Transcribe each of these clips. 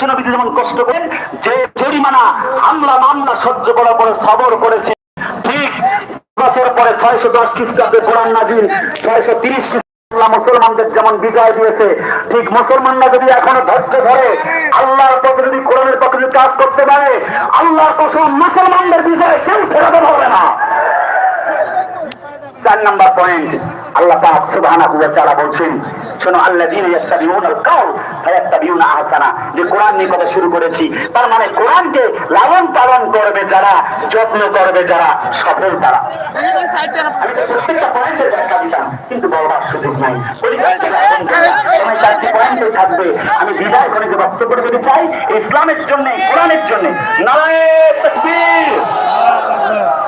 বিশ্বনবী যেমন কষ্ট করেন যে জরিমানা, হামলা, মামলা সহ্য করার পরে সবর করেছে। ঠিক বছর পরে ছয়শো দশ খ্রিস্টাব্দে কোরআন নাজিল ছয়শো তিরিশ মুসলমানদের যেমন বিজয় দিয়েছে, ঠিক মুসলমানরা যদি এখনও ধৈর্য ধরে আল্লাহর পক্ষে যদি কোরআনের পক্ষে কাজ করতে পারে, আল্লাহর কসম মুসলমানদের বিজয় কেউ ফেরাতে পারবে না। চার নাম্বার পয়েন্ট আল্লাহ পাক সুবহানাহু ওয়া তাআলা বলছেন, শোনো, আল্লাযীনা ইয়াত্তাবিউনা আল কাউল ফায়াত্তাবিউনা আহসানা। যে কোরআন নিয়ে কথা শুরু করেছি, তার মানে কোরআনকে লালন পালন করবে যারা, যত্ন করবে যারা, সফল তারা। আমি কিন্তু সুযোগ নাই। থাকবে। আমি বিদায় করে যে বক্তব্য দিতে চাই, ইসলামের জন্য, কোরআনের জন্য।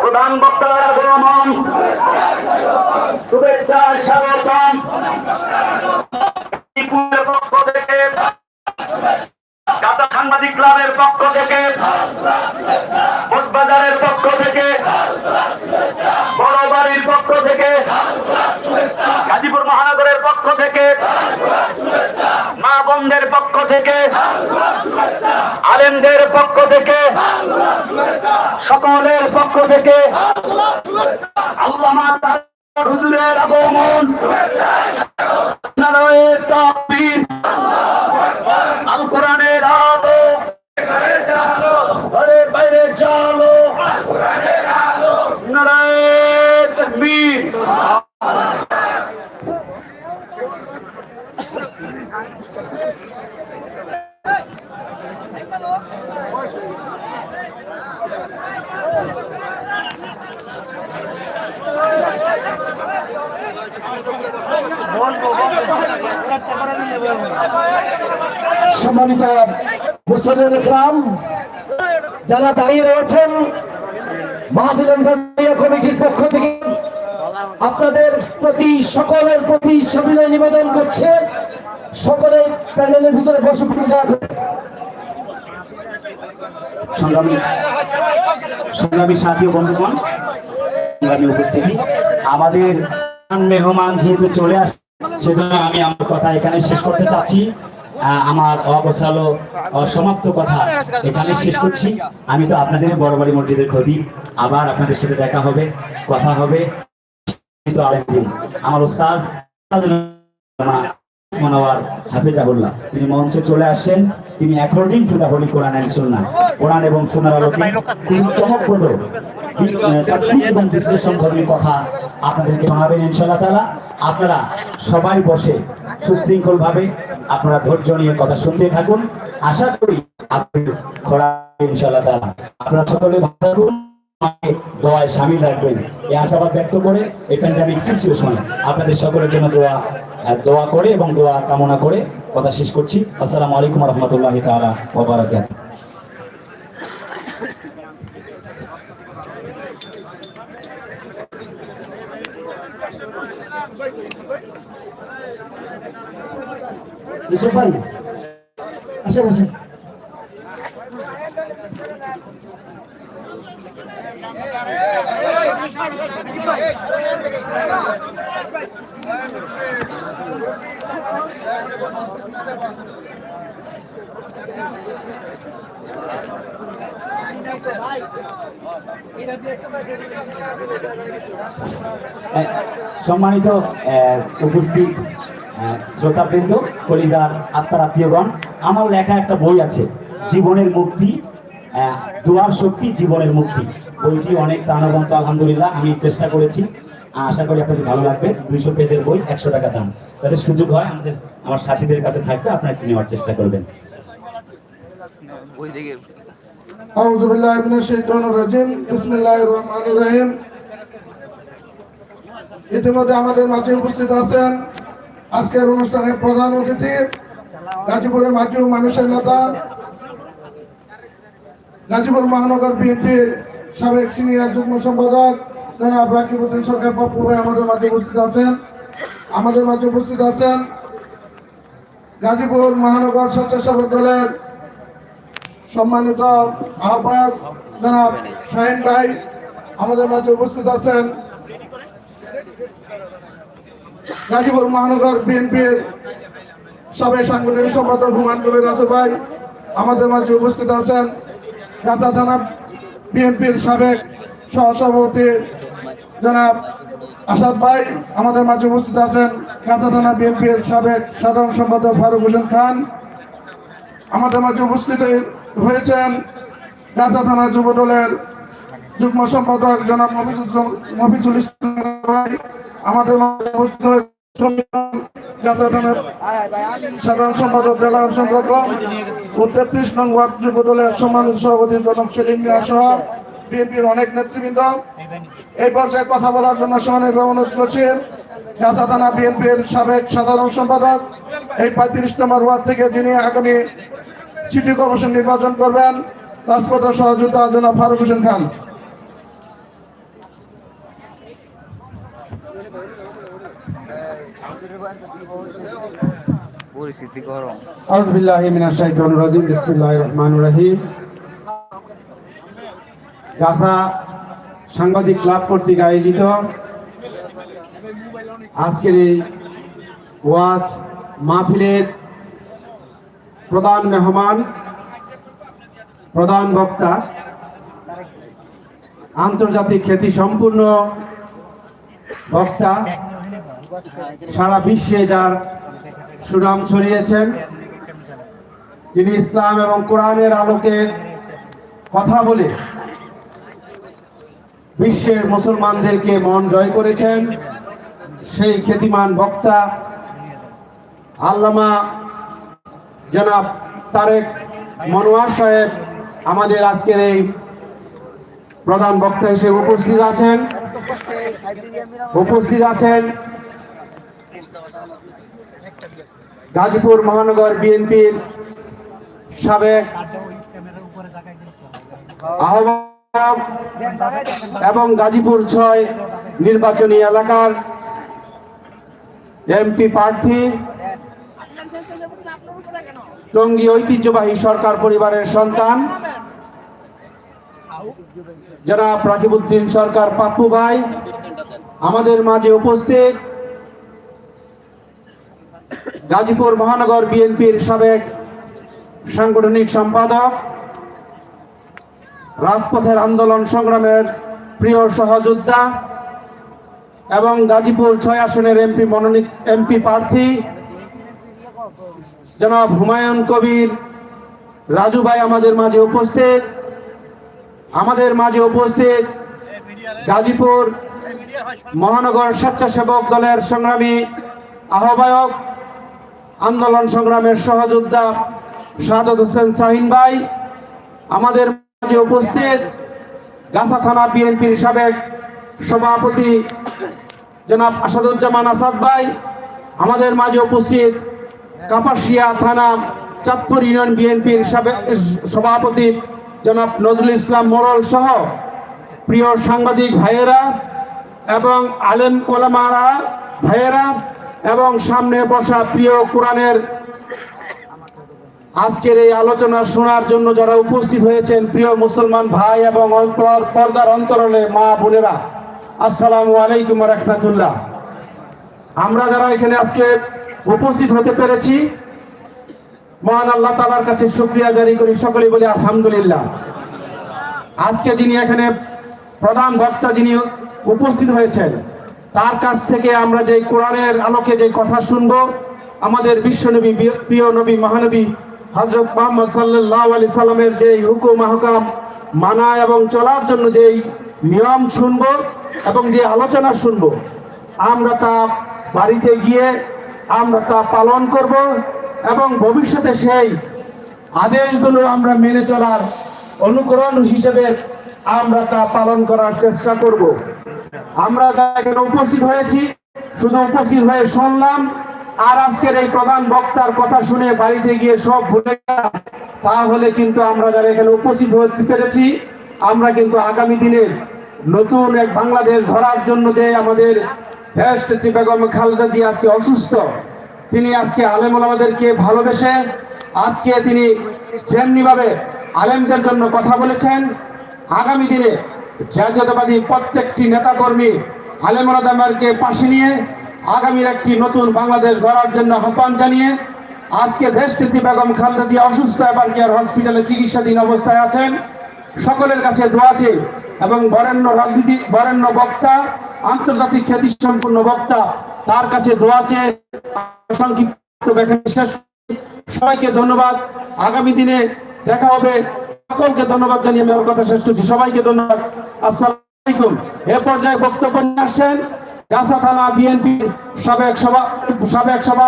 প্রধান বক্তার আগমন স্বাগতম। পক্ষ থেকে সাংবাদিক ক্লাবের পক্ষ থেকে, কোচবাজারের পক্ষ থেকে বড় বাড়ির পক্ষ থেকে, গাজীপুর মহানগরের পক্ষ থেকে, মা বোনদের পক্ষ থেকে আলেমদের পক্ষ থেকে সকলের পক্ষ থেকে আল্লামা হুজুরের আগমন। আল কোরআনের আলো ঘরে বাইরে চালো নারায়ে তাকবীর সম্মানিত মুসলিম ইকরাম, যারা দাঁড়িয়ে রয়েছেন, মাহফিল কমিটির পক্ষ থেকে আপনাদের প্রতি, সকলের প্রতি সবিনয় নিবেদন করছে। সকলে প্যানেলের ভিতরে বসে সংগ্রামী সংগ্রামী সাথী বন্ধুগণ, সংগ্রামী উপস্থিতি। আমাদের মেহমান যেহেতু চলে আসছে সেজন্য আমি আমার কথা এখানে শেষ করতে চাচ্ছি। আমার অগোছালো, অসমাপ্ত কথা এখানে শেষ করছি। আমি তো আপনাদের বড় বাড়ি মসজিদের ক্ষতি আবার আপনাদের সাথে দেখা হবে, কথা হবে। আমার ওস্তাজ তিনি মঞ্চে চলে আসেন। তিনি according to the holy Quran and Sunnah কোরআন এবং সুন্নাহর আলোকে চমকপ্রদ তাত্ত্বিক এবং বিশ্লেষণ ধর্মী কথা আপনাদেরকে শোনাবেন ইনশাআল্লাহ আপনারা সবাই বসে সুশৃঙ্খল ভাবে আপনারা ধৈর্য নিয়ে কথা শুনতে থাকুন। আশা করি আপনি খরা ইনশাআল্লাহ তাআলা। আপনারা সকলে ভালো থাকুন। দোয়ায় সামিল রাখবেন। এই আশাবাদ ব্যক্ত করে এই প্যান্ডামিক সিচুয়েশনে আপনাদের সকলের জন্য দোয়া দোয়া করে এবং দোয়া কামনা করে কথা শেষ করছি। আসসালামু আলাইকুম রহমতুল্লাহ আসেন আসেন। আহ, সম্মানিত উপস্থিত শ্রোতাবৃন্দ, কলিজার আত্মার আত্মীয়গণ আমার লেখা একটা বই আছে, জীবনের মুক্তি দোয়ার শক্তি, জীবনের মুক্তি। বইটি অনেক প্রাণবন্ত, আলহামদুলিল্লাহ, আমি চেষ্টা করেছি। আশা করি আপনাদের ভালো লাগবে দুইশো পেজের বই একশো টাকা দাম তাদের সুযোগ হয় আমাদের আমার সাথীদের কাছে থাকবে আপনারা একটু নেওয়ার চেষ্টা করবেন أعوذ بالله من الشيطان الرجيم بسم الله الرحمن الرحيم ইতিমধ্যে আমাদের মাঝে উপস্থিত আছেন আজকের অনুষ্ঠানের প্রধান অতিথি গাজীপুরের মাটি ও মানুষের নেতা গাজীপুর মহানগর বিএনপির সাবেক সিনিয়র যুগ্ম সম্পাদক জনাব রাকিবুদ্দিন সরকার পপ্পু আমাদের মাঝে উপস্থিত আছেন। আমাদের মাঝে উপস্থিত আছেন গাজীপুর মহানগর স্বেচ্ছাসেবক দলের সম্মানিত আহ্বায়ক জনাব শাহিন ভাই আমাদের মাঝে উপস্থিত আছেন। গাজীপুর মহানগর বিএনপির সাবেক সাংগঠনিক সম্পাদক হুমায়ুন কবির রাসু ভাই আমাদের মাঝে উপস্থিত আছেন। গাছা থানা বিএনপির সাবেক সহসভাপতি জনাব আসাদ ভাই আমাদের মাঝে উপস্থিত আছেন থানা বিএনপির সাবেক সাধারণ সম্পাদক ফারুক হোসেন খান। আমাদের মাঝে উপস্থিত হয়েছেন গাছা থানা যুব দলের যুগ্ম সম্পাদক জনাব মফিজুল মফিজুল ইসলাম ভাই। আমাদের মাঝে উপস্থিত সাধারণ সম্পাদক জেলা সম্পাদক ও তেত্রিশ নং ওয়ার্ড যুব দলের সম্মানিত সভাপতি জনাব সেলিম মিয়া সহ বিএনপির অনেক নেতৃবৃন্দ। এই পর্যায়ে কথা বলার জন্য সমানের অনুরোধ করছি। গাছা থানা বিএনপির সাবেক সাধারণ সম্পাদক এই পঁয়ত্রিশ নম্বর ওয়ার্ড থেকে যিনি আগামী সিটি কর্পোরেশন নির্বাচন করবেন রাজপথের সহযোগিতা জনাব ফারুক হোসেন খান। পরিস্থিতি গরম। আউযুবিল্লাহি মিনাশ শাইতানির রাজিম বিসমিল্লাহির রহমানির রহিম। গাছা সাংবাদিক ক্লাব কর্তৃক আয়োজিত। আজকের এই ওয়াজ মাহফিলের প্রধান মেহমান, প্রধান বক্তা, আন্তর্জাতিক খ্যাতি সম্পূর্ণ বক্তা, সারা বিশ্বে যার সুনাম ছড়িয়েছেন, তিনি ইসলাম এবং কোরআনের আলোকে কথা বলে বিশ্বের মুসলমানদেরকে মন জয় করেছেন সেই খ্যাতিমান বক্তা আল্লামা জনাব তারেক মনোয়ার সাহেব আমাদের আজকের এই প্রধান বক্তা হিসেবে উপস্থিত আছেন। উপস্থিত আছেন গাজীপুর মহানগর বিএনপির সাবেক আহ্বায়ক এবং গাজীপুর ছয় নির্বাচনী এলাকার এমপি প্রার্থী, টঙ্গী ঐতিহ্যবাহী সরকার পরিবারের সন্তান, জনাব রাকিবউদ্দিন সরকার পাপ্পু ভাই, আমাদের মাঝে উপস্থিত গাজীপুর মহানগর বিএনপির সাবেক সাংগঠনিক সম্পাদক রাজপথের আন্দোলন সংগ্রামের প্রিয় সহযোদ্ধা এবং গাজীপুর ছয় আসনের এমপি মনোনীত এমপি প্রার্থী জনাব হুমায়ুন কবির। রাজু ভাই আমাদের মাঝে উপস্থিত। আমাদের মাঝে উপস্থিত গাজীপুর মহানগর স্বেচ্ছাসেবক দলের সংগ্রামী আহ্বায়ক, আন্দোলন সংগ্রামের সহযোদ্ধা সাদত হোসেন শাহিন ভাই। আমাদের মাঝে উপস্থিত গাছা থানা বিএনপির সাবেক সভাপতি জনাব আসাদুজ্জামান আসাদ ভাই, আমাদের মাঝে উপস্থিত কাপাসিয়া থানা চাঁদপুর ইউনিয়ন বিএনপির সাবেক সভাপতি জনাব নজরুল ইসলাম মোড়ল সহ প্রিয় সাংবাদিক ভাইয়েরা এবং আলেম ওলামারা ভাইয়েরা এবং সামনে বসা প্রিয় কোরআনের আজকের এই আলোচনা শোনার জন্য যারা উপস্থিত হয়েছেন, প্রিয় মুসলমান ভাই এবং পর্দার অন্তরণে মা বোনেরা, আসসালামু আলাইকুম রহমতুল্লাহ। আমরা যারা এখানে আজকে উপস্থিত হতে পেরেছি, মহান আল্লাহ তালার কাছে শুক্রিয়া জারি করি, সকলেই বলি আলহামদুলিল্লাহ। আজকে যিনি এখানে প্রধান বক্তা যিনি উপস্থিত হয়েছেন, তার কাছ থেকে আমরা যে কোরআনের আলোকে যে কথা শুনব, আমাদের বিশ্বনবী, প্রিয় নবী, মহানবী হজরত মোহাম্মদ সাল্লাহ আলি সাল্লামের যে হুকুম, আহকাম মানা এবং চলার জন্য যেই নিয়ম শুনব এবং যে আলোচনা শুনব, আমরা তা বাড়িতে গিয়ে আমরা তা পালন করব এবং ভবিষ্যতে সেই আদেশগুলো আমরা মেনে চলার অনুকরণ হিসেবে আমরা তা পালন করার চেষ্টা করব। আমরা উপস্থিত হয়েছি, শুধু উপস্থিত হয়ে শুনলাম আর আজকের এই প্রধান বক্তার কথা শুনে বাড়িতে গিয়ে সব ভুলে গেলাম। তাহলে কিন্তু আমরা যারা এখানে উপস্থিত হতে পেরেছি, আমরা কিন্তু আগামী দিনে নতুন এক বাংলাদেশ ধরার জন্য যে আমাদের দেশ বেগম খালেদা জি আজকে অসুস্থ, তিনি আজকে আলেম আমাদেরকে ভালোবেসে আজকে তিনি যেমনি ভাবে আলেমদের জন্য কথা বলেছেন, আগামী দিনে জাতীয়তাবাদী প্রত্যেকটি নেতাকর্মী আলেমকে পাশে নিয়ে আগামীর একটি নতুন বাংলাদেশ গড়ার জন্য আহ্বান জানিয়ে আজকে দেশটিতে বেগম খালেদা জিয়া অসুস্থ এবার কেয়ার হসপিটালে চিকিৎসাধীন অবস্থায় আছেন? সকলের কাছে দোয়া আছে এবং বরেণ্য রাজনীতি, বরেণ্য বক্তা, আন্তর্জাতিক খ্যাতি সম্পন্ন বক্তা, তার কাছে দোয়া সংক্ষিপ্ত সবাইকে ধন্যবাদ। আগামী দিনে দেখা হবে। সকলকে ধন্যবাদ জানিয়ে আমি কথা শেষ করছি। সবাইকে ধন্যবাদ। আসসালাম আলাইকুম। এ পর্যায়ে বক্তব্য নিয়ে আসছেন গাছা থানা বিএনপির সাবেক সভা সাবেক সভা